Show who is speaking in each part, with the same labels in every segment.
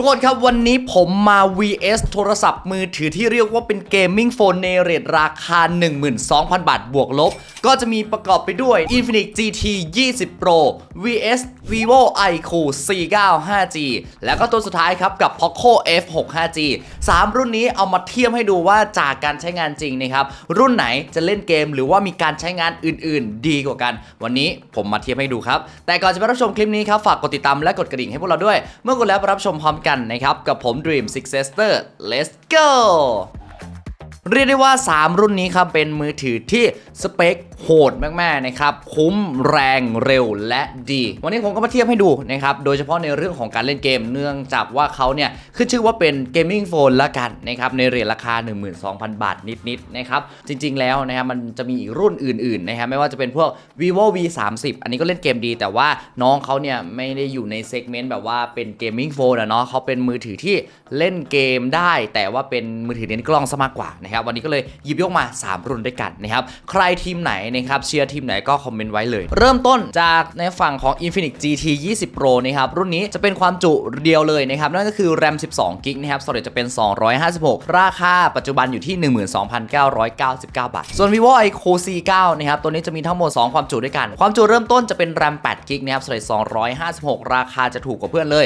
Speaker 1: ทุกคนครับวันนี้ผมมา vs โทรศัพท์มือถือที่เรียกว่าเป็นเกมมิ่งโฟนในเรทราคา 12,000 บาทบวกลบ ก็จะมีประกอบไปด้วย Infinix GT 20 Pro vs Vivo iQ C9 5G แล้วก็ตัวสุดท้ายครับกับ Poco F6 5G 3 รุ่นนี้เอามาเทียบให้ดูว่าจากการใช้งานจริงนะครับ รุ่นไหนจะเล่นเกมหรือว่ามีการใช้งานอื่น ๆ ดีกว่ากัน วันนี้ผมมาเทียบให้ดูครับ แต่ก่อนจะไปรับชมคลิปนี้ครับฝากกดติดตามและกดกระดิ่งให้พวกเราด้วย เมื่อกดแล้วไปรับชมพร้อมกันนะครับ กับผม Dream Successor let's go เรียกได้ว่า 3 รุ่นนี้ครับเป็นมือถือที่สเปค โหดมากๆนะครับ คุ้มแรงเร็วและดี วันนี้ผมก็มาเทียบให้ดูนะครับ โดยเฉพาะในเรื่องของการเล่นเกม เนื่องจากว่าเขาเนี่ยขึ้นชื่อว่าเป็นเกมมิ่งโฟนละกันนะครับ ในเรทราคา 12,000 บาทนิดๆนะครับ จริงๆแล้วนะครับมันจะมีอีกรุ่นอื่นๆนะครับไม่ว่าจะเป็นพวก vivo v 3 0อันนี้ก็เล่นเกมดี แต่ว่าน้องเขาเนี่ยไม่ได้อยู่ในเซกเมนต์แบบว่าเป็นเกมมิ่งโฟนอะเนาะเขาเป็นมือถือที่เล่นเกมได้ แต่ว่าเป็นมือถือเน้นกล้องซะมากกว่านะครับวันนี้ก็เลยหยิบยกมา 3 รุ่นด้วยกันนะครับใครทีมไหนนะครับเชียร์ทีมไหนก็คอมเมนต์ไว้เลย เริ่มต้นจากในฝั่งของ Infinix GT 20 Pro นะครับรุ่นนี้จะเป็นความจุเดียวเลยนะครับนั่นก็คือ RAM 12 g b นะครับ Storage จะเป็น 256 ราคาปัจจุบันอยู่ที่ 12,999 บาท ส่วน vivo iQ C9 นะครับตัวนี้จะมีทั้งหมด 2 ความจุด้วยกัน ความจุเริ่มต้นจะเป็น RAM 8 g b นะครับ Storage 256 ราคาจะถูกกว่าเพื่อนเลย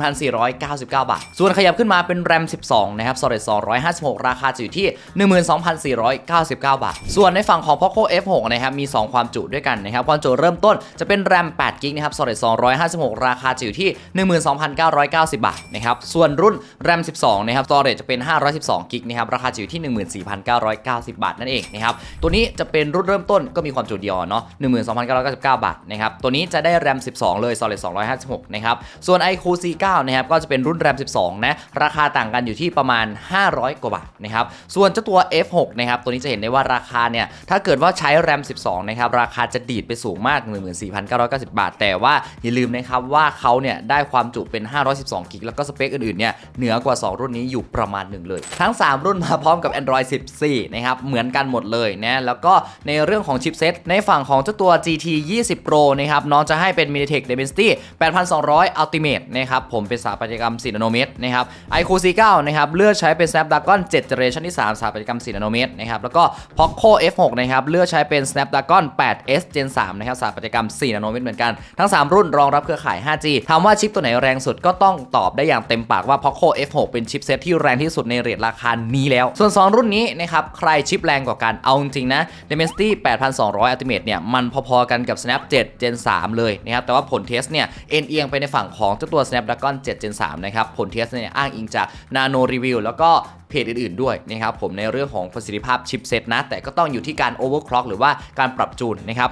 Speaker 1: 11,499 บาท ส่วนขยับขึ้นมาเป็น RAM 12 นะครับ Storage 256 ราคาจะอยู่ที่ 12,499 บาท ส่วนในฝั่งของ Poco F6 นะครับมี 2 ความจุด้วยกันนะครับความจุเริ่มต้นจะเป็น RAM 8 g b นะครับ Storage 256 ราคาจะอยู่ที่ 12,990 บาทนะครับส่วนรุ่น RAM 12 นะครับ Storage จะเป็น 512 g b นะครับราคาจะอยู่ที่ 14,990 บาทนั่นเองนะครับตัวนี้จะเป็นรุ่นเริ่มต้นก็มีความจุเดียวเนาะ12,999 บาทนะครับตัวนี้จะได้ RAM 12 เลย Storage 256 นะครับส่วน iQ C9 นะครับก็จะเป็นรุ่น RAM 12 นะราคาต่างกันอยู่ที่ประมาณ 500 กว่าบาทนะครับส่วนเจ้าตัว F6 นะครับตัวนี้จะเห็นได้ว่าราคาเนี่ยถ้าเกิดว่าใช้ RAM 12 นะครับ ราคาจะดีดไปสูงมาก 14,990 บาท แต่ว่าอย่าลืมนะครับว่าเขาเนี่ยได้ความจุเป็น 512 กิก แล้วก็สเปคอื่นๆ เนี่ย เหนือกว่า 2 รุ่นนี้อยู่ประมาณหนึ่งเลย ทั้ง 3 รุ่นมาพร้อมกับ Android 14 นะครับ เหมือนกันหมดเลยนะ แล้วก็ในเรื่องของชิปเซตในฝั่งของเจ้าตัว GT 20 Pro นะครับ น้องจะให้เป็น MediaTek Dimensity 8200 Ultimate นะครับ ผมเป็นสถาปัตยกรรม4นาโนเมตรนะครับ iQ C9 นะครับ เลือกใช้เป็น Snapdragon 7 Generation ที่3สถาปัตยกรรม4นาโนเมตรนะครับ แล้วก็ Poco F6 นะครับ เลือกช้เป็น Snapdragon 8S Gen 3 นะครับสถาปัตยกรรม 4 นาโนเมตรเหมือนกัน ทั้ง 3 รุ่นรองรับเครือข่าย 5G ถามว่าชิปตัวไหนแรงสุดก็ต้องตอบได้อย่างเต็มปากว่า Poco F6 เป็นชิปเซตที่แรงที่สุดในเรทราคานี้แล้ว ส่วน 2 รุ่นนี้นะครับใครชิปแรงกว่ากันเอาจริงนะ Dimensity 8200 Ultimate เนี่ยมันพอๆกันกับ Snap 7 Gen 3 เลยนะครับแต่ว่าผลเทสเนี่ยเอ็นเอียงไปในฝั่งของเจ้าตัว Snapdragon 7 Gen 3นะครับผลเทสเนี่ยอ้างอิงจาก Nano Review แล้วก็เพจอื่นๆด้วยนะครับผมในเรื่องของประสิทธิภาพชิปเซตนะ แต่ก็ต้องอยู่ที่การโอเวอร์คล็อกหรือว่าการปรับจูนนะครับ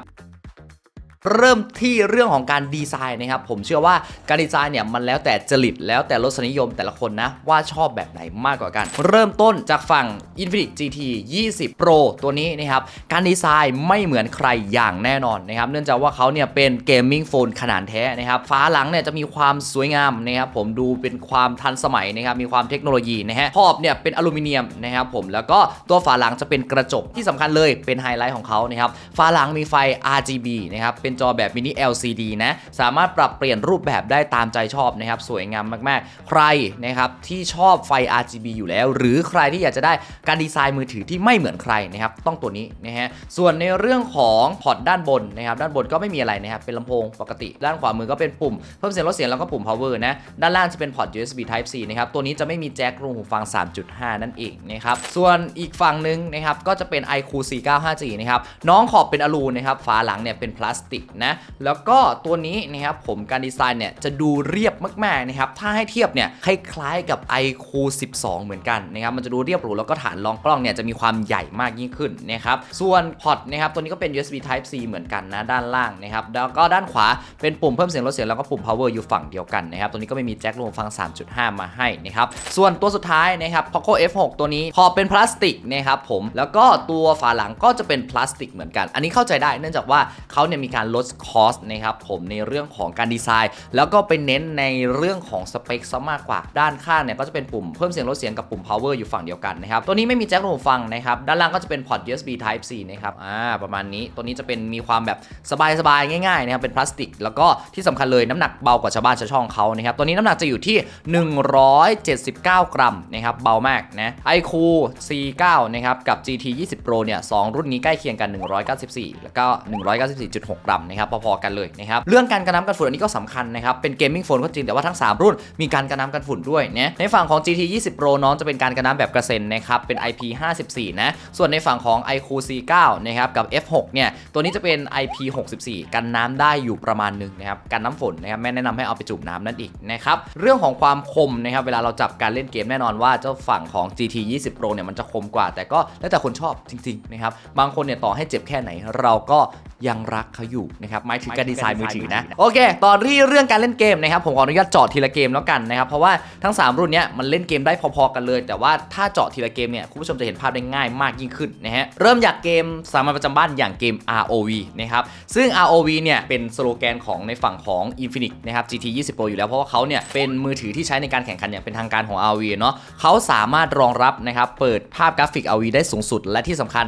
Speaker 1: เริ่มที่เรื่องของการดีไซน์นะครับ ผมเชื่อว่าการดีไซน์เนี่ยมันแล้วแต่จริตแล้วแต่รสนิยมแต่ละคนนะ ว่าชอบแบบไหนมากกว่ากัน เริ่มต้นจากฝั่ง Infinix GT 20 Pro ตัวนี้นะครับ การดีไซน์ไม่เหมือนใครอย่างแน่นอนนะครับ เนื่องจากว่าเขาเนี่ยเป็นเกมมิ่งโฟนขนาดแท้นะครับฝาหลังเนี่ยจะมีความสวยงามนะครับผมดูเป็นความทันสมัยนะครับมีความเทคโนโลยีนะฮะขอบเนี่ยเป็นอลูมิเนียมนะครับผมแล้วก็ตัวฝาหลังจะเป็นกระจกที่สำคัญเลยเป็นไฮไลท์ของเขานะครับฝาหลังมีไฟ RGB นะครับเป็นจอแบบมินิ LCD นะ สามารถปรับเปลี่ยนรูปแบบได้ตามใจชอบนะครับ สวยงามมากๆ ใครนะครับที่ชอบไฟ RGB อยู่แล้ว หรือใครที่อยากจะได้การดีไซน์มือถือที่ไม่เหมือนใครนะครับต้องตัวนี้นะฮะส่วนในเรื่องของพอร์ตด้านบนนะครับด้านบนก็ไม่มีอะไรนะครับเป็นลำโพงปกติ ด้านขวามือก็เป็นปุ่มเพิ่มเสียงลดเสียงแล้วก็ปุ่ม power นะด้านล่างจะเป็นพอร์ต USB Type C นะครับตัวนี้จะไม่มีแจ็ครูหูฟัง 3.5 นั่นเองนะครับส่วนอีกฝั่งหนึ่งนะครับก็จะเป็น iQ C9 5G นะครับน้องขอบเป็นอลูนะครับฝาหลังเนี่ยเป็นพลาสติกนะแล้วก็ตัวนี้นะครับผมการดีไซน์เนี่ยจะดูเรียบมากๆนะครับถ้าให้เทียบเนี่ยคล้ายๆกับ iQ 12 เหมือนกันนะครับมันจะดูเรียบหรูแล้วก็ฐานรองกล้องเนี่ยจะมีความใหญ่มากยิ่งขึ้นนะครับส่วนพอร์ตนะครับตัวนี้ก็เป็น USB Type C เหมือนกันนะด้านล่างนะครับแล้วก็ด้านขวาเป็นปุ่มเพิ่มเสียงลดเสียงแล้วก็ปุ่ม power อยู่ฝั่งเดียวกันนะครับตัวนี้ก็ไม่มีแจ็คลงฟัง 3.5 มาให้นะครับส่วนตัวสุดท้ายนะครับ Poco F6 ตัวนี้พอเป็นพลาสติกนะครับผมแล้วก็ตัวฝาหลังก็จะเป็นพลาสติกเหมือนกัน อันนี้เข้าใจได้เนื่องจากว่าเขาเนี่ยมีการลดคอสนะครับผมในเรื่องของการดีไซน์ แล้วก็ไปเน้นในเรื่องของสเปคซะมากกว่า ด้านข้างเนี่ยก็จะเป็นปุ่มเพิ่มเสียงลดเสียงกับปุ่ม power อยู่ฝั่งเดียวกันนะครับตัวนี้ไม่มีแจ็คหูฟังนะครับด้านล่างก็จะเป็นพอร์ต USB Type C นะครับอ่าประมาณนี้ตัวนี้จะเป็นมีความแบบสบายๆง่ายๆนะครับเป็นพลาสติก แล้วก็ที่สำคัญเลยน้ำหนักเบากว่าชาวบ้านชาวช่องเขานะครับตัวนี้น้ำหนักจะอยู่ที่ 179 กรัมนะครับเบามากนะ iQ C9 นะครับกับ GT 20 Pro เนี่ยสองรุ่นนี้ใกล้เคียงกัน 194 แล้วก็ 194.6 กรัมนะครับพอๆกันเลยนะครับเรื่องการกันน้ำกันฝุ่นอันนี้ก็สำคัญนะครับเป็นเกมมิ่งโฟนก็จริงแต่ว่าทั้ง 3 รุ่นมีการกันน้ำกันฝุ่นด้วยนะในฝั่งของ GT 20 Pro น้องจะเป็นการกันน้ำแบบกระเซ็นนะครับเป็น IP 54นะส่วนในฝั่งของ iQ C9 นะครับกับ F6 เนี่ยตัวนี้จะเป็น IP 64กันน้ำได้อยู่ประมาณหนึ่งนะครับกันน้ำฝนนะครับแม่แนะนำให้เอาไปจุ่มน้ำนั่นอีกนะครับเรื่องของความคมนะครับเวลาเราจับการเล่นเกมแน่นอนว่าเจ้าฝั่งของ GT 20 Pro เนี่ยมันจะคมกว่า แต่ก็แล้วแต่คนชอบจริงๆนะครับบางคนเนี่ยต่อให้เจ็บแค่ไหนเราก็ยังรักเขาอยู่นะครับหมายถึงการดีไซน์มือถือนะโอเค ตอนที่เรื่องการเล่นเกมนะครับผมขออนุญาตเจาะทีละเกมแล้วกันนะครับเพราะว่าทั้ง 3 รุ่นเนี้ยมันเล่นเกมได้พอๆกันเลย แต่ว่าถ้าเจาะทีละเกมเนี่ยคุณผู้ชมจะเห็นภาพได้ง่ายมากยิ่งขึ้นนะฮะเริ่มจากเกมสามัญประจำบ้านอย่างเกม ROV นะครับซึ่ง ROV เนี่ยเป็นสโลแกนของในฝั่งของ Infinix นะครับ GT 20 Pro อยู่แล้วเพราะว่าเขาเนี่ยเป็นมือถือที่ใช้ในการแข่งขันอย่างเป็นทางการของ ROV เนาะเขาสามารถรองรับนะครับเปิดภาพกราฟิก ROV ได้สูงสุด และที่สำคัญ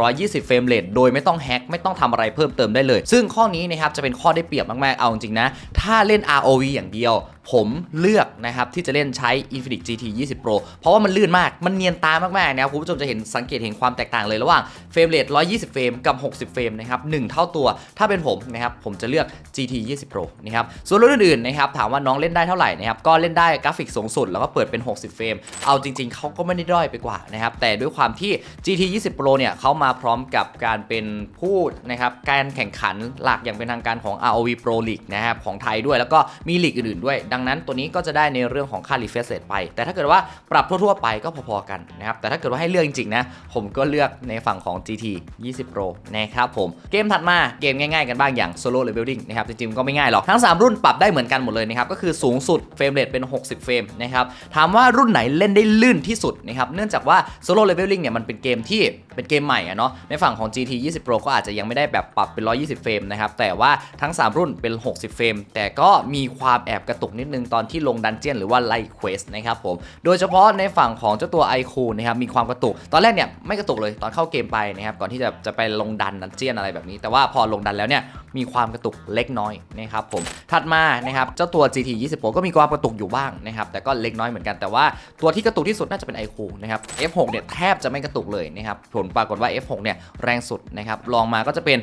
Speaker 1: 120 เฟรมเรทโดยไม่ต้องแฮ็กไม่ต้องทำอะไรเพิ่มเติมได้เลยซึ่งข้อนี้นะครับจะเป็นข้อได้เปรียบมากๆ เอาจริงๆนะ ถ้าเล่น ROV อย่างเดียวผมเลือกนะครับที่จะเล่นใช้ Infinix GT 20 Pro เพราะว่ามันลื่นมาก มันเนียนตามากๆนะครับคุณผู้ชมจะเห็นสังเกตเห็นความแตกต่างเลยระหว่างเฟรมเรท120 เฟรมกับ 60 เฟรมนะครับ1เท่าตัว ถ้าเป็นผมนะครับผมจะเลือก GT 20 Pro นะครับ ส่วนรุ่นอื่นๆนะครับถามว่าน้องเล่นได้เท่าไหร่นะครับก็เล่นได้กราฟิกสูงสุด แล้วก็เปิดเป็น 60 เฟรม เอาจริง ๆเขาก็ไม่ได้ด้อยไปกว่านะครับแต่ด้วยความที่ GT 20 Pro เนี่ยเขามาพร้อมกับการเป็นผู้นะครับการแข่งขันหลักอย่างเป็นทางการของ ROV Pro League นะครับของไทยด้วยแล้วก็มีลีกอื่นๆด้วยดังนั้นตัวนี้ก็จะได้ในเรื่องของค่า refresh rate ไป แต่ถ้าเกิดว่าปรับทั่วๆไปก็พอๆกันนะครับ แต่ถ้าเกิดว่าให้เลือกจริงๆนะ ผมก็เลือกในฝั่งของ GT 20 Pro นะครับผม เกมถัดมาเกมง่ายๆกันบ้างอย่าง Solo Leveling นะครับ จริงๆก็ไม่ง่ายหรอก ทั้ง 3 รุ่นปรับได้เหมือนกันหมดเลยนะครับ ก็คือสูงสุดเฟรมเรทเป็น 60 เฟรมนะครับ ถามว่ารุ่นไหนเล่นได้ลื่นที่สุดนะครับ เนื่องจากว่า Solo Leveling เนี่ยมันเป็นเกมที่เป็นเกมใหม่อะเนาะในฝั่งของ GT 20 Pro ก็อาจจะยังไม่ได้แบบปรับเป็น 120 เฟรมนะครับแต่ว่าทั้ง 3 รุ่นเป็น 60 เฟรม แต่ก็มีความแอบกระตุกนิดนึงตอนที่ลงดันเจียนหรือว่าไลท์เควสนะครับผมโดยเฉพาะในฝั่งของเจ้าตัว i q นะครับมีความกระตุก ตอนแรกเนี่ยไม่กระตุกเลยตอนเข้าเกมไปนะครับก่อนที่จะจะไปลงดันดันเจียนอะไรแบบนี้ แต่ว่าพอลงดันแล้วเนี่ยมีความกระตุกเล็กน้อยนะครับผมถัดมานะครับเจ้าตัว GT 20 Pro ก็มีความกระตุกอยู่บ้างนะครับแต่ก็เล็กน้อยเหมือนกันแต่ว่าตัวที่กระตุกที่สุดน่าจะเป็น i q นะครับ F6 เนี่ยแทบจะไม่กระตุกเลยนะครับผลปรากฏว่า F6 เนี่ยแรงสุดนะครับลองมาก็จะเป็น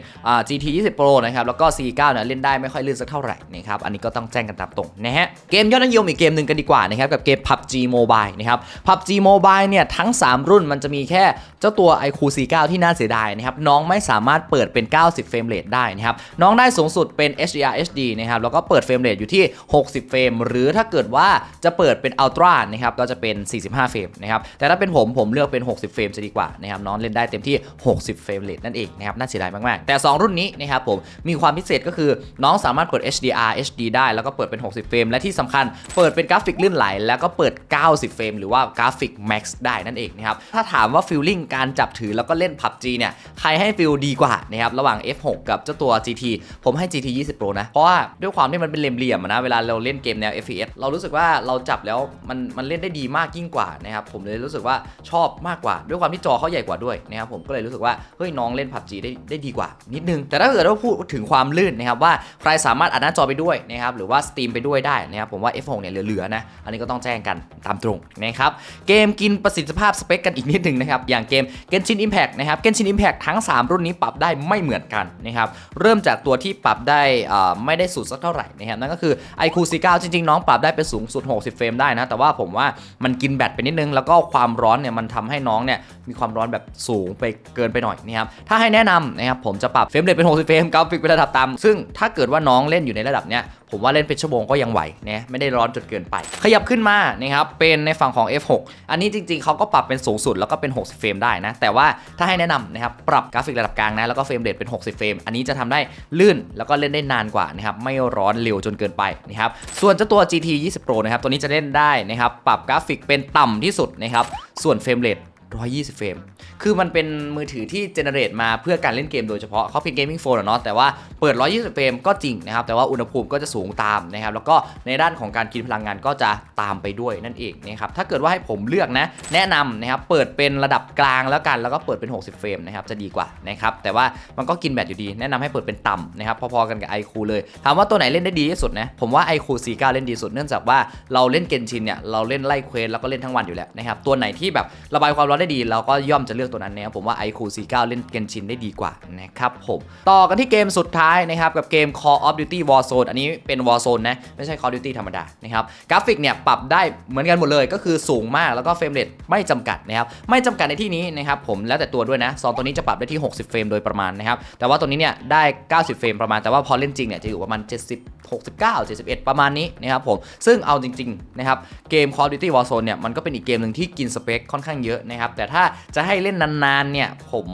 Speaker 1: GT 20 Pro นะครับแล้วก็ C9 เนี่ยเล่นได้ไม่ค่อยลื่นสักเท่าไหร่นะครับอันนี้ก็ต้องแจ้งกันตามตรงนะฮะเกมยอดนิยมอีกเกมหนึ่งกันดีกว่านะครับกับเกม PUBG Mobile นะครับ PUBG Mobile เนี่ยทั้ง 3 รุ่นมันจะมีแค่เจ้าตัว iQ C9 ที่น่าเสียดายนะครับน้องไม่สามารถเปิดเป็น 90 เฟรมเรทได้นะครับน้องได้สูงสุดเป็น HDR HD นะครับแล้วก็เปิดเฟรมเรทอยู่ที่ 60 เฟรม หรือถ้าเกิดว่าจะเปิดเป็น Ultra นะครับก็จะเป็น 45 เฟรมนะครับแต่ถ้าเป็นผมผมเลือกเป็น 60 เฟรมจะดีกว่านะครับน้องเล่นได้เต็มที่ 60 เฟรมเรทนั่นเองนะครับน่าเสียดายมากๆ แต่ 2 รุ่นนี้นะครับผมมีความพิเศษก็คือน้องสามารถเปิด HDR HD ได้แล้วก็เปิดเป็น 60 เฟรมและที่สำคัญเปิดเป็นกราฟิกลื่นไหล แล้วก็เปิด 90 เฟรมหรือว่ากราฟิก Max ได้นั่นเองนะครับถ้าถามว่าฟีลลิ่งการจับถือแล้วก็เล่น PUBG เนี่ยใครให้ฟีลดีกว่านะครับระหว่าง F6 กับเจ้าตัว GT ผมให้ GT 20 Pro นะ เพราะว่าด้วยความที่มันเป็นเหลี่ยมๆนะเวลาเราเล่นเกมแนว FPS เรารู้สึกว่าเราจับแล้วมันมันเล่นได้ดีมากยิ่งกว่านะครับผมเลยรู้สึกว่าชอบมากกว่า ด้วยความที่จอเขาใหญ่กว่าด้วยนะครับผมก็เลยรู้สึกว่าเฮ้ยน้องเล่น PUBG ได้ได้ดีกว่านิดนึง แต่ถ้าเกิดว่าพูดถึงความลื่นนะครับว่าใครสามารถอัดหน้าจอไปด้วยนะครับหรือว่าสตรีมไปด้วยได้นะครับผมว่า F6 เนี่ยเหลือๆนะอันนี้ก็ต้องแจ้งกันตามตรงนะครับเกมกินประสิทธิภาพสเปคกันอีกนิดนึงนะครับอย่างเกม Genshin Impact นะครับ Genshin Impact ทั้ง 3 รุ่นนี้ปรับได้ไม่เหมือนกันนะครับเริ่มจากตัวที่ปรับได้ไม่ได้สุดสักเท่าไหร่นะครับนั่นก็คือ iQ C9 จริงๆ น้องปรับได้ไปสูงสุด 60 เฟรมได้นะ แต่ว่าผมว่ามันกินแบตไปนิดนึง แล้วก็ความร้อนเนี่ยมันทำให้น้องเนี่ยมีความร้อนแบบสูงไปเกินไปหน่อยนะครับถ้าให้แนะนำนะครับผมจะปรับเฟรมเรทเป็น 60 เฟรมกราฟิกเป็นระดับต่ำซึ่งถ้าเกิดว่าน้องเล่นอยู่ในระดับเนี้ย ผมว่าเล่นเป็นชั่วโมงก็ยังไหวนะไม่ได้ร้อนจนเกินไป ขยับขึ้นมานะครับเป็นในฝั่งของ F6 อันนี้จริงๆเขาก็ปรับเป็นสูงสุดแล้วก็เป็น 60 เฟรมได้นะ แต่ว่าถ้าให้แนะนำนะครับปรับกราฟิกระดับกลางนะแล้วก็เฟรมเรทเป็น 60 เฟรมอันนี้จะทำได้ลื่นแล้วก็เล่นได้นานกว่านะครับไม่ร้อนเร็วจนเกินไปนะครับส่วนเจ้าตัว GT 20 Pro นะครับตัวนี้จะเล่นได้นะครับปรับกราฟิกเป็นต่ำที่สุดนะครับส่วนเฟรมเรท120 เฟรม คือมันเป็นมือถือที่เจเนเรตมาเพื่อการเล่นเกมโดยเฉพาะเขาเป็นเกมมิ่งโฟนเนาะแต่ว่าเปิด 120 เฟรมก็จริงนะครับ แต่ว่าอุณหภูมิก็จะสูงตามนะครับ แล้วก็ในด้านของการกินพลังงานก็จะตามไปด้วยนั่นเองนะครับ ถ้าเกิดว่าให้ผมเลือกนะ แนะนำนะครับ เปิดเป็นระดับกลางแล้วกัน แล้วก็เปิดเป็น 60 เฟรมนะครับ จะดีกว่านะครับ แต่ว่ามันก็กินแบตอยู่ดี แนะนำให้เปิดเป็นต่ำนะครับ พอๆกันกับ iQOO เลย ถามว่าตัวไหนเล่นได้ดีที่สุดนะ ผมว่า iQOO C9 เล่นดีสุด เนื่องจากว่าเราเล่นเกนชินเนี่ย เราเล่นไล่เควสแล้วก็เล่นทั้งวันอยู่แล้วนะครับ ตัวไหนที่แบบระบายความร้อนได้ดีเราก็ย่อมจะเลือกตัวนั้นนะครับผมว่า iQOO C9 เล่นเกนชินได้ดีกว่านะครับผมต่อกันที่เกมสุดท้ายนะครับกับเกม Call of Duty Warzone อันนี้เป็น Warzone นะไม่ใช่ Call of Duty ธรรมดานะครับกราฟิกเนี่ยปรับได้เหมือนกันหมดเลยก็คือสูงมากแล้วก็เฟรมเรทไม่จำกัดนะครับไม่จำกัดในที่นี้นะครับผมแล้วแต่ตัวด้วยนะซองตัวนี้จะปรับได้ที่ 60 เฟรมโดยประมาณนะครับแต่ว่าตัวนี้เนี่ยได้ 90 เฟรมประมาณแต่ว่าพอเล่นจริงเนี่ยจะอยู่ประมาณ 70 69 71 ประมาณนี้นะครับผมซึ่งเอาจริงๆนะครับเกม Call of Duty Warzone เนี่ยมันก็เป็นอีกเกมหนึ่งที่กินสเปคค่อนข้างเยอะนะครับแต่ถ้าจะให้เล่นนานๆเนี่ยผม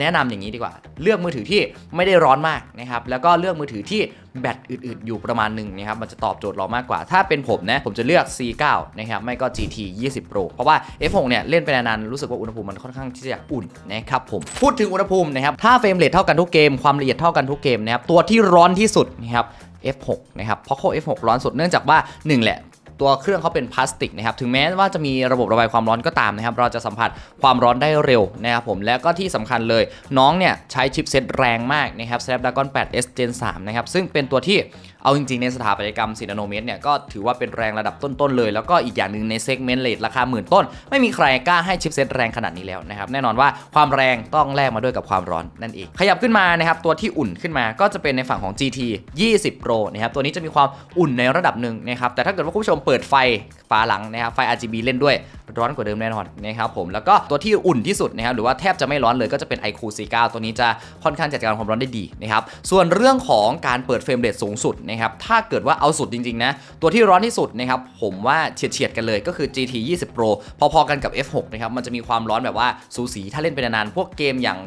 Speaker 1: แนะนำอย่างนี้ดีกว่า เลือกมือถือที่ไม่ได้ร้อนมากนะครับแล้วก็เลือกมือถือที่แบตอืดๆอยู่ประมาณหนึ่งนะครับมันจะตอบโจทย์เรามากกว่า ถ้าเป็นผมนะผมจะเลือก C9 นะครับไม่ก็ GT 20 Pro เพราะว่า F6 เนี่ยเล่นไปนานๆรู้สึกว่าอุณหภูมิมันค่อนข้างที่จะอุ่นนะครับผมพูดถึงอุณหภูมินะครับถ้าเฟรมเรทเท่ากันทุกเกมความละเอียดเท่ากันทุกเกมนะครับตัวที่ร้อนที่สุดนะครับ F6 นะครับ เพราะเขา F6 ร้อนสุดเนื่องจากว่า 1 แหละ ตัวเครื่องเขาเป็นพลาสติกนะครับถึงแม้ว่าจะมีระบบระบายความร้อนก็ตามนะครับเราจะสัมผัสความร้อนได้เร็วนะครับผมและก็ที่สำคัญเลยน้องเนี่ยใช้ชิปเซตแรงมากนะครับ Snapdragon 8S Gen 3นะครับซึ่งเป็นตัวที่ เอาจริงๆในสถาปัตยกรรม4นโนเมตรเนี่ยก็ถือว่าเป็นแรงระดับต้นๆเลย แล้วก็อีกอย่างหนึ่งในเซกเมนต์เลทราคาหมื่นต้น ไม่มีใครกล้าให้ชิปเซตแรงขนาดนี้แล้วนะครับแน่นอนว่าความแรงต้องแลกมาด้วยกับความร้อนนั่นเอง ขยับขึ้นมานะครับตัวที่อุ่นขึ้นมาก็จะเป็นในฝั่งของ GT 20 Pro นะครับตัวนี้จะมีความอุ่นในระดับหนึ่งนะครับแต่ถ้าเกิดว่าคุณผู้ชมเปิดไฟฝาหลังนะครับไฟ RGB เล่นด้วย ร้อนกว่าเดิมแน่นอนนะครับผมแล้วก็ตัวที่อุ่นที่สุดนะครับหรือว่าแทบจะไม่ร้อนเลยก็จะเป็น iQOO C9 ตัวนี้จะค่อนข้างจัดการความร้อนได้ดีนะครับส่วนเรื่องของการเปิดเฟรมเรทสูงสุดนะครับถ้าเกิดว่าเอาสุดจริงๆนะตัวที่ร้อนที่สุดนะครับผมว่าเฉียดเฉียดๆกันเลยก็คือ GT 20 Pro พอๆกันกับ F6 นะครับมันจะมีความร้อนแบบว่าสูสีถ้าเล่นไปนานๆพวกเกมอย่าง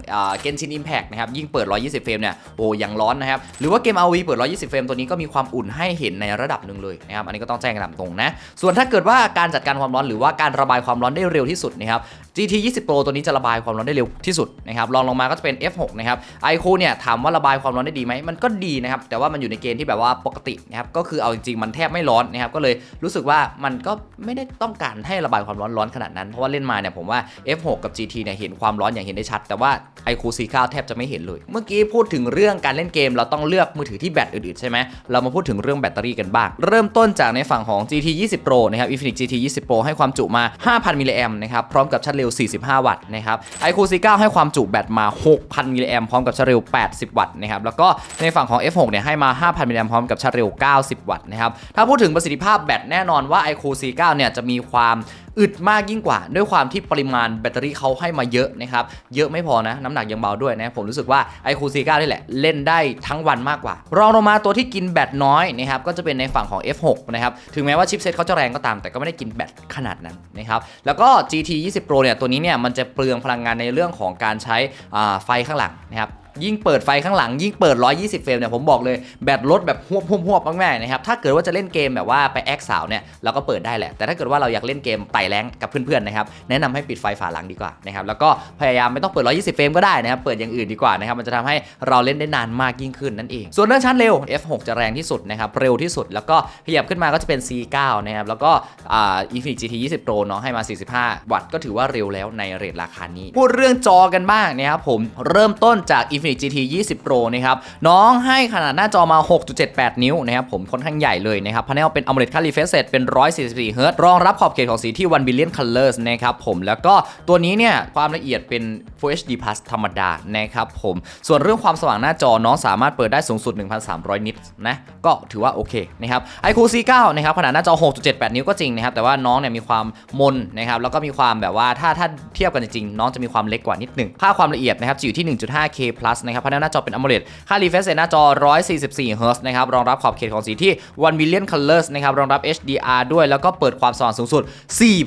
Speaker 1: เกนชินอิมแพกนะครับยิ่งเปิด 120 เฟรมเนี่ยโอ้ยังร้อนนะครับหรือว่าเกม RV เปิด 120 เฟรมตัวนี้ก็มีความอุ่นให้เห็นในระดับหนึ่งเลยนะครับอันนี้ก็ต้องแจ้งกันตามตรงนะส่วนถ้าเกิดว่าการจัดการความร้อนหรือว่าการระบายายความร้อนได้เร็วที่สุดนะครับ GT 20 Pro ตัวนี้จะระบายความร้อนได้เร็วที่สุดนะครับรองลงมาก็จะเป็น F6 นะครับ iQOO เนี่ยถามว่าระบายความร้อนได้ดีไหมมันก็ดีนะครับ แต่ว่ามันอยู่ในเกณฑ์ที่แบบว่าปกตินะครับก็คือเอาจริงๆมันแทบไม่ร้อนนะครับก็เลยรู้สึกว่ามันก็ไม่ได้ต้องการให้ระบายความร้อนร้อนขนาดนั้นเพราะว่าเล่นมาเนี่ยผมว่า F6 กับ GT เนี่ยเห็นความร้อนอย่างเห็นได้ชัด แต่ว่า iQOO C9 แทบจะไม่เห็นเลย เมื่อกี้พูดถึงเรื่องการเล่นเกม เราต้องเลือกมือถือที่แบตอืดๆใช่ไหมเรามาพูดถึงเรื่องแบตเตอรี่กันบ้าง เริ่มต้นจากในฝั่งของ GT 20 Pro นะครับ Infinix GT 20 Pro ให้ความจุมา5,000 มิลลิแอมนะครับ พร้อมกับชาร์จเร็ว 45 วัตต์นะครับ iQOO C9 ให้ความจุแบตมา 6,000 มิลลิแอมพร้อมกับชาร์จเร็ว 80 วัตต์นะครับ แล้วก็ในฝั่งของ F6 เนี่ยให้มา 5,000 มิลลิแอมพร้อมกับชาร์จเร็ว 90 วัตต์นะครับ ถ้าพูดถึงประสิทธิภาพแบตแน่นอนว่า iQOO C9 เนี่ยจะมีความ อึดมากยิ่งกว่า ด้วยความที่ปริมาณแบตเตอรี่เขาให้มาเยอะนะครับ เยอะไม่พอนะ น้ำหนักยังเบาด้วยนะ ผมรู้สึกว่า iQOO C9 นี่แหละ เล่นได้ทั้งวันมากกว่า รองลงมาตัวที่กินแบตน้อยนะครับ ก็จะเป็นในฝั่งของ F6 นะครับ ถึงแม้ว่าชิปเซ็ตเขาจะแรงก็ตาม แต่ก็ไม่ได้กินแบตขนาดนั้นนะครับ แล้วก็ GT 20 Pro เนี่ย ตัวนี้เนี่ย มันจะเปลืองพลังงานในเรื่องของการใช้อ่าไฟข้างหลังนะครับ ยิ่งเปิดไฟข้างหลังยิ่งเปิด 120 เฟรมเนี่ยผมบอกเลยแบตลดแบบหวบหวบหวบมากๆนะครับถ้าเกิดว่าจะเล่นเกมแบบว่าไปแอคสาวเนี่ยเราก็เปิดได้แหละ แต่ถ้าเกิดว่าเราอยากเล่นเกมไต่แรงกับเพื่อนๆนะครับแนะนำให้ปิดไฟฝาหลังดีกว่านะครับแล้วก็พยายามไม่ต้องเปิด 120 เฟรมก็ได้นะครับเปิดอย่างอื่นดีกว่านะครับมันจะทำให้เราเล่นได้นานมากยิ่งขึ้นนั่นเอง ส่วนเรื่องชาร์จเร็ว F6 จะแรงที่สุดนะครับเร็วที่สุด แล้วก็ขยับขึ้นมาก็จะเป็น C9 นะครับแล้วก็อ่า Infinix GT 20 Pro เนาะให้มา 45 วัตต์ก็ถือว่าเร็วแล้วในเรทราคานี้ พูดเรื่องจอกันบ้างนะครับผมเริ่มต้นจาก Infinix GT 20 Pro นะครับน้องให้ขนาดหน้าจอมา 6.78 นิ้วนะครับผมค่อนข้างใหญ่เลยนะครับพาเนลเป็น AMOLED Color Refresh Rate เป็น 144 Hz รองรับขอบเขตของสีที่ 1 billion colors นะครับผมแล้วก็ตัวนี้เนี่ยความละเอียดเป็น Full HD Plus ธรรมดานะครับผมส่วนเรื่องความสว่างหน้าจอน้องสามารถเปิดได้สูงสุด 1,300 นิตนะก็ถือว่าโอเคนะครับ iQOO C9 นะครับขนาดหน้าจอ 6.78 นิ้วก็จริงนะครับแต่ว่าน้องเนี่ยมีความมนนะครับแล้วก็มีความแบบว่าถ้าถ้าเทียบกันจริงๆน้องจะมีความเล็กกว่านิดหนึ่งค่าความละเอียดนะครับจะอยู่ที่ 1.5K plus plus นะครับพาเนหน้าจอเป็น AMOLED ค่า refresh rate หน้าจอ 144 Hz นะครับรองรับขอบเขตของสีที่ 1 million colors นะครับรองรับ HDR ด้วยแล้วก็เปิดความสว่างสูงสุด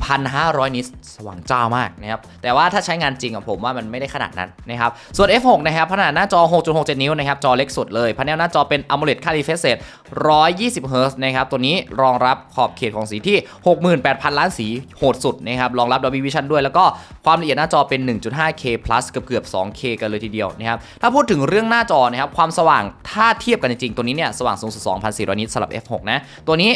Speaker 1: 4,500 นิตสว่างจ้ามากนะครับแต่ว่าถ้าใช้งานจริงอะผมว่ามันไม่ได้ขนาดนั้นนะครับส่วน F6 นะครับขนาดหน้าจอ 6.67 นิ้วนะครับจอเล็กสุดเลยพาเนลหน้าจอเป็น AMOLED ค่า refresh rate 120 Hz นะครับตัวนี้รองรับขอบเขตของสีที่ 68,000 ล้านสีโหดสุดนะครับรองรับ Dolby Vision ด้วย แล้วก็ความละเอียดหน้าจอเป็น 1.5K plus เกือบเกือบ 2K กันเลยทีเดียวนะครับถ้าพูดถึงเรื่องหน้าจอนะครับความสว่างถ้าเทียบกันจริงๆตัวนี้เนี่ยสว่างสูงสุด 2,400 นิตสำหรับ F6 นะตัวนี้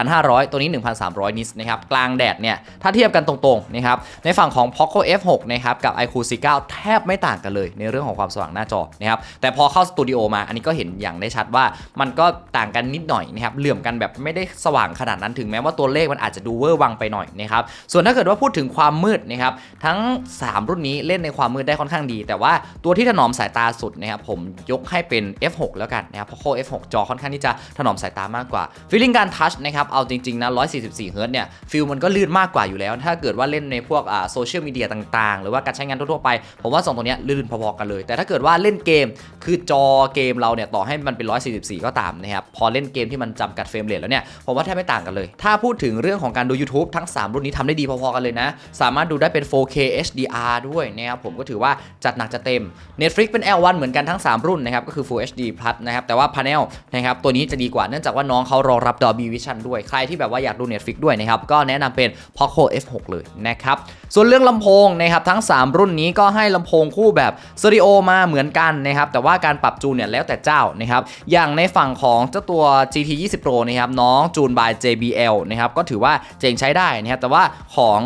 Speaker 1: 4,500 ตัวนี้ 1,300 นิตนะครับกลางแดดเนี่ยถ้าเทียบกันตรงๆนะครับในฝั่งของ Poco F6 นะครับกับ iQOO C9 แทบไม่ต่างกันเลยในเรื่องของความสว่างหน้าจอนะครับแต่พอเข้าสตูดิโอมาอันนี้ก็เห็นอย่างได้ชัดว่ามันก็ต่างกันนิดหน่อยนะครับเหลื่อมกันแบบไม่ได้สว่างขนาดนั้นถึงแม้ว่าตัวเลขมันอาจจะดูเวอร์วังไปหน่อยนะครับส่วนถ้าเกิดว่าพูดถึงความมืดนะครับทั้ง 3 รุ่นนี้เล่นในความมืดได้ค่อนข้างดี แต่ว่าตัวที่ถนอมสายตาสุดนะครับผมยกให้เป็น F6 แล้วกันนะครับ Poco F6 จอค่อนข้างที่จะถนอมสายตามากกว่าฟีลลิ่งการทัชนะครับเอาจริงๆนะ144เฮิร์ตเนี่ยฟิลมันก็ลื่นมากกว่าอยู่แล้ว ถ้าเกิดว่าเล่นในพวกอ่าโซเชียลมีเดียต่างๆ หรือว่าการใช้งานทั่วๆไป ผมว่าสองตัวเนี้ยลื่นพอๆกันเลย แต่ถ้าเกิดว่าเล่นเกมคือจอเกมเราเนี่ยต่อให้มันเป็น 144 ก็ตามนะครับพอเล่นเกมที่มันจำกัดเฟรมเรทแล้วเนี่ยผมว่าแทบไม่ต่างกันเลย ถ้าพูดถึงเรื่องของการดู YouTube ทั้ง 3 รุ่นนี้ทำได้ดีพอๆกันเลยนะ สามารถดูได้เป็น 4K HDR ด้วยนะครับผมก็ถือว่าจัดหนักจัดเต็ม Netflix เป็น L1 เหมือนกันทั้ง 3 รุ่นนะครับก็คือ Full HD Plus นะครับแต่ว่า Panel นะครับตัวนี้จะดีกว่าเนื่องจากว่าน้องเขารอรับ Dolby Vision ด้วยใครที่แบบว่าอยากดู Netflix ด้วยนะครับก็แนะนำเป็น Poco F6 เลยนะครับส่วนเรื่องลำโพงนะครับทั้ง 3 รุ่นนี้ก็ให้ลำโพงคู่แบบสตอริโอมาเหมือนกันนะครับแต่ว่าการปรับจูนเนี่ยแล้วแต่เจ้านะครับอย่างในฝั่งของเจ้าตัว GT 20 Pro นะครับน้องจูน by JBL นะครับก็ถือว่าเจ๋งใช้ได้นะครับแต่ว่าของ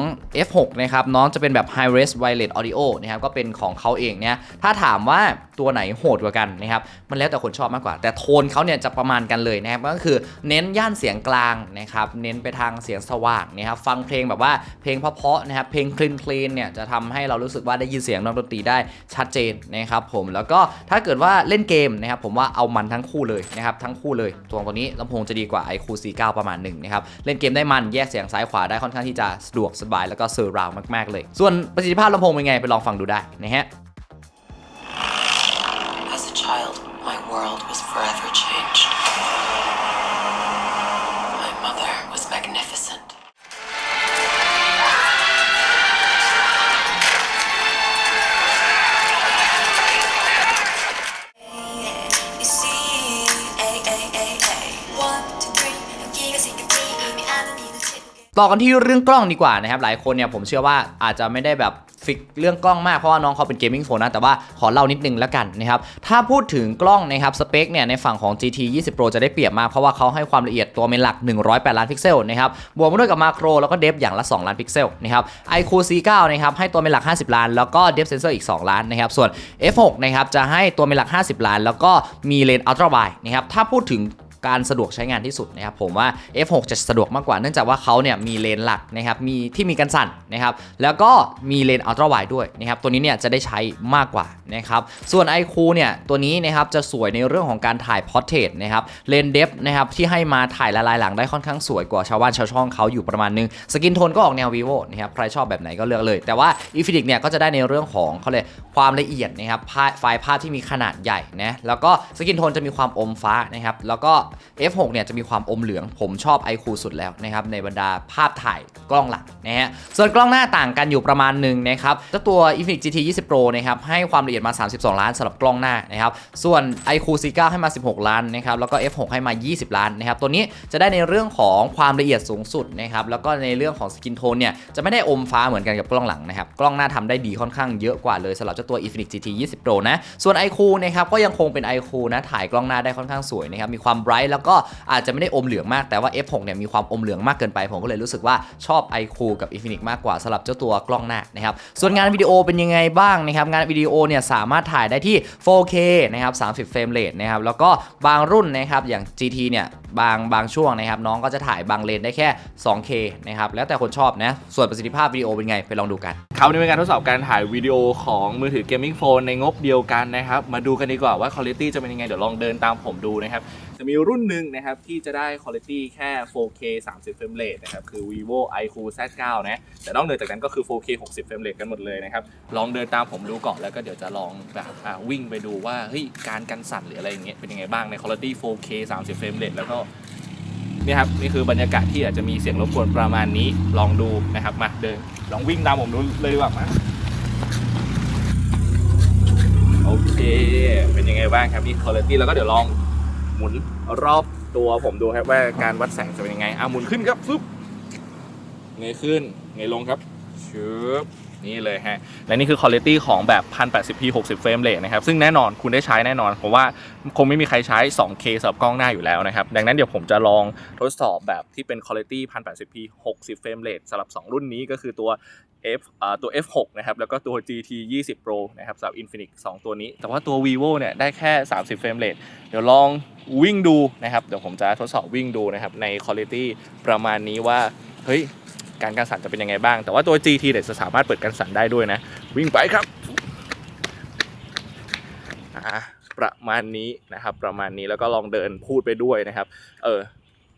Speaker 1: F6 นะครับน้องจะเป็นแบบ High Res Wireless Audio นะครับก็เป็นของเขาเองเนี่ยถ้าถามว่าตัวไหนโหดกว่ากันนะครับมันแล้วแต่คนชอบมากกว่า แต่โทนเขาเนี่ยจะประมาณกันเลยนะครับก็คือเน้นย่านเสียงกลางนะครับเน้นไปทางเสียงสว่างนะครับฟังเพลงแบบว่าเพลงเพราะๆนะครับเพลงคลีนคลีนเนี่ยจะทำให้เรารู้สึกว่าได้ยินเสียงนักดนตรีได้ชัดเจนนะครับผมแล้วก็ถ้าเกิดว่าเล่นเกมนะครับผมว่าเอามันทั้งคู่เลยนะครับทั้งคู่เลยตัวตัวนี้ลำโพงจะดีกว่า iQ C9 ประมาณหนึ่งนะครับเล่นเกมได้มันแยกเสียงซ้ายขวาได้ค่อนข้างที่จะสะดวกสบายแล้วก็เซอร์ราวมากๆเลย ส่วนประสิทธิภาพลำโพงเป็นไงไปลองฟังดูได้นะฮะ ต่อกันที่เรื่องกล้องดีกว่านะครับหลายคนเนี่ยผมเชื่อว่าอาจจะไม่ได้แบบฟิกเรื่องกล้องมากเพราะว่าน้องเขาเป็นเกมมิ่งโฟนนะแต่ว่าขอเล่านิดนึงแล้วกันนะครับถ้าพูดถึงกล้องนะครับสเปคเนี่ยในฝั่งของ GT 20 Pro จะได้เปรียบมากเพราะว่าเขาให้ความละเอียดตัวเมนหลัก 108 ล้านพิกเซลนะครับบวกมาด้วยกับมาโครแล้วก็เดฟอย่างละ 2 ล้านพิกเซลนะครับ iQOO C9 นะครับให้ตัวเมนหลัก 50 ล้าน แล้วก็เดฟเซนเซอร์อีก 2 ล้านนะครับส่วน F6 นะครับจะให้ตัวเมนหลัก 50 ล้าน แล้วก็มีเลนส์อัลตร้าไวนะครับถ้าพูดถึง การสะดวกใช้งานที่สุดนะครับผมว่า F6 จะสะดวกมากกว่าเนื่องจากว่าเขาเนี่ยมีเลนส์หลักนะครับมีที่มีกันสั่นนะครับแล้วก็มีเลนส์อัลตร้าไวด้วยนะครับตัวนี้เนี่ยจะได้ใช้มากกว่านะครับส่วน iQOO เนี่ยตัวนี้นะครับจะสวยในเรื่องของการถ่ายพอร์เทรตนะครับเลนส์เดฟนะครับที่ให้มาถ่ายละลายหลังได้ค่อนข้างสวยกว่าชาวบ้านชาวช่องเขาอยู่ประมาณนึงสกินโทนก็ออกแนว vivo นะครับใครชอบแบบไหนก็เลือกเลย แต่ว่า Infinix เนี่ยก็จะได้ในเรื่องของเขาเลยความละเอียดนะครับไฟล์ภาพที่มีขนาดใหญ่นะแล้วก็สกินโทนจะมีความอมฟ้านะครับแล้วก็ F6 เนี่ยจะมีความอมเหลือง ผมชอบ iQOO สุดแล้วนะครับในบรรดาภาพถ่ายกล้องหลักนะฮะส่วนกล้องหน้าต่างกันอยู่ประมาณหนึ่งนะครับเจ้าตัว Infinix GT 20 Pro นะครับให้ความละเอียดมา 32 ล้านสำหรับกล้องหน้านะครับส่วน iQOO C9 ให้มา 16 ล้านนะครับแล้วก็ F6 ให้มา 20 ล้านนะครับตัวนี้จะได้ในเรื่องของความละเอียดสูงสุดนะครับแล้วก็ในเรื่องของสกินโทนเนี่ยจะไม่ได้อมฟ้าเหมือนกันกับกล้องหลังนะครับกล้องหน้าทำได้ดีค่อนข้างเยอะกว่าเลยสำหรับเจ้าตัว Infinix GT 20 Pro นะส่วน iQOO นะครับก็ยังคงเป็น iQOO นะถ่ายกล้องหน้าได้ค่อนข้างสวยนะครับมีความไบรแล้วก็อาจจะไม่ได้อมเหลืองมากแต่ว่า F6 เนี่ยมีความอมเหลืองมากเกินไป ผมก็เลยรู้สึกว่าชอบ iQOO กับ Infinix มากกว่าสำหรับเจ้าตัวกล้องหน้านะครับส่วนงานวิดีโอเป็นยังไงบ้างนะครับงานวิดีโอเนี่ยสามารถถ่ายได้ที่ 4K นะครับ30เฟรมเรทนะครับแล้วก็บางรุ่นนะครับอย่าง GT เนี่ยบางบางช่วงนะครับน้องก็จะถ่ายบางเลนได้แค่ 2K นะครับแล้วแต่คนชอบนะส่วนประสิทธิภาพวิดีโอเป็นไงไปลองดูกัน
Speaker 2: คราวนี้เป็นการทดสอบการถ่ายวิดีโอของมือถือเกมมิ่งโฟนในงบเดียวกันนะครับมาดูกันดีกว่าว่าคุณภาพจะเป็นยังไงเดี๋ยวลองเดินตามผมดูนะครับ จะมีรุ่นหนึ่งนะครับที่จะได้คุณภาพแค่ 4K 30 เฟรมเรทนะครับคือ vivo iQOO Z9 นะแต่นอกเหนือจากนั้นก็คือ 4K 60 เฟรมเรทกันหมดเลยนะครับลองเดินตามผมดูก่อนแล้วก็เดี๋ยวจะลองแบบวิ่งไปดูว่าเฮ้ยการกันสั่นหรืออะไรอย่างเงี้ยเป็นยังไงบ้างในคุณภาพ 4K 30 เฟรมเรทแล้วก็นี่ครับนี่คือบรรยากาศที่อาจจะมีเสียงรบกวนประมาณนี้ลองดูนะครับมาเดินลองวิ่งตามผมดูเลยดีกว่ามาโอเค เป็นยังไงบ้างครับนี่คุณภาพแล้วก็เดี๋ยวลอง หมุนรอบตัวผมดูครับว่าการวัดแสงจะเป็นยังไงอะหมุนขึ้นครับฟึบเงยขึ้นเงยลงครับชึบนี่เลยฮะ และนี่คือคุณภาพของแบบ 1080p 60 เฟรมเรทนะครับ ซึ่งแน่นอนคุณได้ใช้แน่นอนเพราะว่าคงไม่มีใครใช้ 2K สำหรับกล้องหน้าอยู่แล้วนะครับ ดังนั้นเดี๋ยวผมจะลองทดสอบแบบที่เป็นคุณภาพ 1080p 60 เฟรมเรทสำหรับ 2 รุ่นนี้ก็คือตัว F อ่าตัว F6 นะครับ แล้วก็ตัว GT 20 Pro นะครับสำหรับ Infinix 2 ตัวนี้ แต่ว่าตัว vivo เนี่ยได้แค่ 30 เฟรมเรทเดี๋ยวลองวิ่งดูนะครับ เดี๋ยวผมจะทดสอบวิ่งดูนะครับ ในคุณภาพประมาณนี้ว่า เฮ้ย การกันสั่นจะเป็นยังไงบ้าง แต่ว่าตัว GT เนี่ยจะสามารถเปิดกันสั่นได้ด้วยนะ วิ่งไปครับประมาณนี้นะครับ ประมาณนี้แล้วก็ลองเดินพูดไปด้วยนะครับ เออ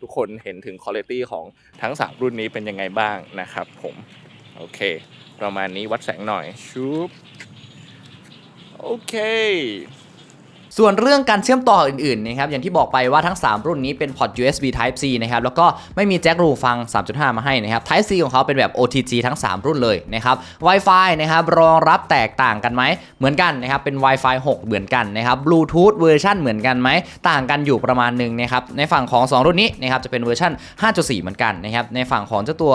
Speaker 2: ทุกคนเห็นถึงคุณภาพของทั้ง 3 รุ่นนี้เป็นยังไงบ้างนะครับผม โอเค ประมาณนี้วัดแสงหน่อยชุบโอเค
Speaker 1: ส่วนเรื่องการเชื่อมต่ออื่นๆนะครับอย่างที่บอกไปว่าทั้ง 3 รุ่นนี้เป็นพอร์ต USB Type C นะครับแล้วก็ไม่มีแจ็ครูฟัง 3.5 มาให้นะครับ Type C ของเขาเป็นแบบ OTG ทั้ง 3 รุ่นเลยนะครับ Wi-Fi นะครับรองรับแตกต่างกันไหมเหมือนกันนะครับเป็น Wi-Fi 6 เหมือนกันนะครับ Bluetooth เวอร์ชันเหมือนกันไหมต่างกันอยู่ประมาณหนึ่งนะครับในฝั่งของ 2 รุ่นนี้นะครับจะเป็นเวอร์ชัน5.4 เหมือนกันนะครับในฝั่งของเจ้าตัว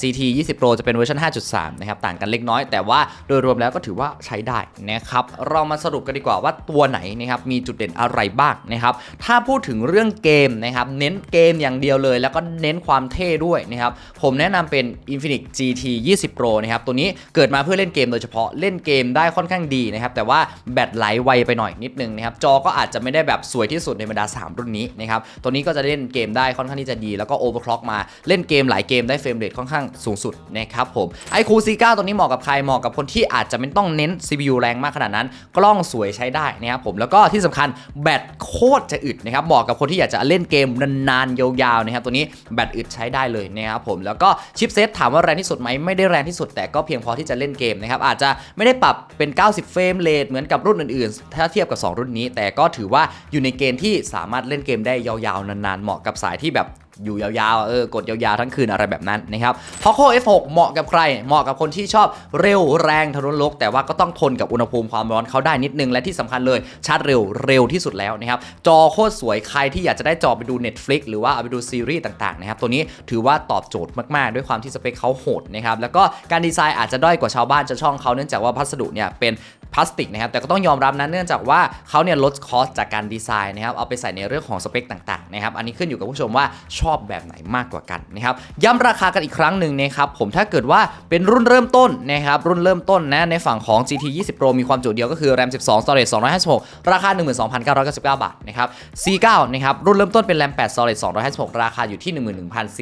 Speaker 1: GT 20 Pro จะเป็นเวอร์ชัน5.3 นะครับต่างกันเล็กน้อย แต่ว่าโดยรวมแล้วก็ถือว่าใช้ได้นะครับเรามาสรุปกันดีกว่าว่าตัวไหนนะครับมีจุดเด่นอะไรบ้างนะครับถ้าพูดถึงเรื่องเกมนะครับเน้นเกมอย่างเดียวเลย แล้วก็เน้นความเท่ด้วยนะครับผมแนะนำเป็น Infinix GT 20 Pro นะครับตัวนี้เกิดมาเพื่อเล่นเกมโดยเฉพาะเล่นเกมได้ค่อนข้างดีนะครับแต่ว่าแบตไหลไวไปหน่อยนิดนึงนะครับจอก็อาจจะไม่ได้แบบสวยที่สุดในบรรดา 3 รุ่นนี้นะครับตัวนี้ก็จะเล่นเกมได้ค่อนข้างที่จะดี แล้วก็โอเวอร์คล็อกมาเล่นเกมหลายเกมได้เฟรมเรทค่อนข้างสูงสุดนะครับผม iQOO C9 ตัวนี้เหมาะกับใครเหมาะกับคนที่อาจจะไม่ต้องเน้น CPU แรงมากขนาดนั้น กล้องสวยใช้ได้นะครับผมแล้วก็็ที่สำคัญแบตโคตรจะอึดนะครับเหมาะกับคนที่อยากจะเล่นเกมนานๆยาวๆนะครับตัวนี้แบตอึดใช้ได้เลยนะครับผมแล้วก็ชิปเซตถามว่าแรงที่สุดไหมไม่ได้แรงที่สุด แต่ก็เพียงพอที่จะเล่นเกมนะครับอาจจะไม่ได้ปรับเป็น 90 เฟรมเรทเหมือนกับรุ่นอื่นๆ ถ้าเทียบกับ 2 รุ่นนี้ แต่ก็ถือว่าอยู่ในเกณฑ์ที่สามารถเล่นเกมได้ยาวๆนานๆเหมาะกับสายที่แบบ อยู่ยาวๆเออกดยาวๆทั้งคืนอะไรแบบนั้นนะครับ Poco F6 เหมาะกับใคร เหมาะกับคนที่ชอบเร็วแรงทะนุลก แต่ว่าก็ต้องทนกับอุณหภูมิความร้อนเขาได้นิดนึง และที่สำคัญเลยชาร์จเร็วเร็วที่สุดแล้วนะครับจอโคตรสวยใครที่อยากจะได้จอไปดู Netflix หรือว่าเอาไปดูซีรีส์ต่างๆนะครับตัวนี้ถือว่าตอบโจทย์มากๆ ด้วยความที่สเปคเขาโหดนะครับแล้วก็การดีไซน์อาจจะด้อยกว่าชาวบ้านจะช่องเขาเนื่องจากว่าพัสดุเนี่ยเป็นพลาสติกนะครับแต่ก็ต้องยอมรับนะเนื่องจากว่าเขาเนี่ยลดคอสจากการดีไซน์นะครับเอาไปใส่ในเรื่องของสเปคต่างๆนะครับอันนี้ขึ้นอยู่กับผู้ชมว่าชอบแบบไหนมากกว่ากันนะครับย้ำราคากันอีกครั้งหนึ่งนะครับผมถ้าเกิดว่าเป็นรุ่นเริ่มต้นนะครับรุ่นเริ่มต้นนะในฝั่งของ GT 20 Pro มีความจุเดียวก็คือ RAM 12 Storage 256 ราคา 12,999 บาทนะครับ C9 นะครับรุ่นเริ่มต้นเป็น RAM 8 Storage 256 ราคาอยู่ที่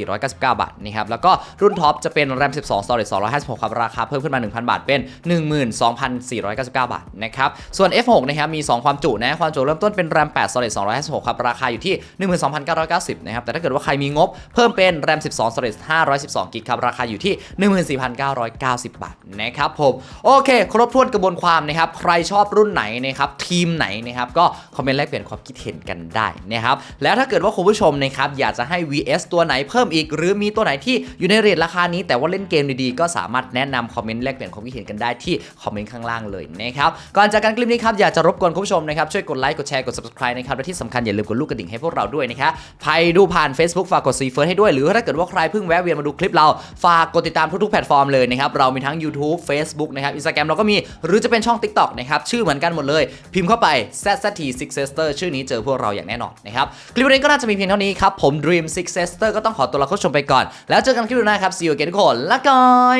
Speaker 1: 11,499 บาทนะครับแล้วก็รุ่นท็อปจะเป็น RAM 12 Storage 256ครับราคาเพิ่มขึ้นมา 1,000 บาทเป็น 12,499 บาทนะครับส่วน F6 นะครับมี 2 ความจุนะความจุเริ่มต้นเป็น RAM 8 Storage 256ครับราคาอยู่ที่ 12,990นะครับแต่ถ้าเกิดว่ารมีงบ เพิ่มเป็น RAM 12 Storage 512 g b ครับราคาอยู่ที่ 14,990 บาทนะครับผมโอเค ครบถ้วนกระบวนความนะครับใครชอบรุ่นไหนนะครับทีมไหนนะครับก็คอมเมนต์แลกเปลี่ยนความคิดเห็นกันได้นะครับแล้วถ้าเกิดว่าคุณผู้ชมนะครับอยากจะให้ VS ตัวไหนเพิ่มอีก หรือมีตัวไหนที่อยู่ในเรทราคานี้ แต่ว่าเล่นเกมดีๆ ก็สามารถแนะนำคอมเมนต์แลกเปลี่ยนความคิดเห็นกันได้ที่คอมเมนต์ข้างล่างเลยนะครับก่อนจากกันคลิปนี้ครับอยากจะรบกวนคุณผู้ชมนะครับช่วยกดไลค์กดแชร์กด subscribe นะครับและที่สำคัญอย่าลืมกดลูกกระดิ่งให้พวกเราด้วยนะครับใครดูผ่าน Facebook ฝากกด See First ให้ด้วย หรือถ้าเกิดว่าใครเพิ่งแวะเวียนมาดูคลิปเรา ฝากกดติดตามทุกๆแพลตฟอร์มเลยนะครับ เรามีทั้ง YouTube Facebook นะครับ Instagram เราก็มี หรือจะเป็นช่อง TikTok นะครับ ชื่อเหมือนกันหมดเลย พิมพ์เข้าไป ZZT Six Sister ชื่อนี้เจอพวกเราอย่างแน่นอนนะครับ คลิปวันนี้ก็น่าจะมีเพียงเท่านี้ครับ ผม Dream Six Sister ก็ต้องขอตัวลาเข้ชมไปก่อน แล้วเจอกันคลิปหน้าครับ See you again ทุกคนละก้อย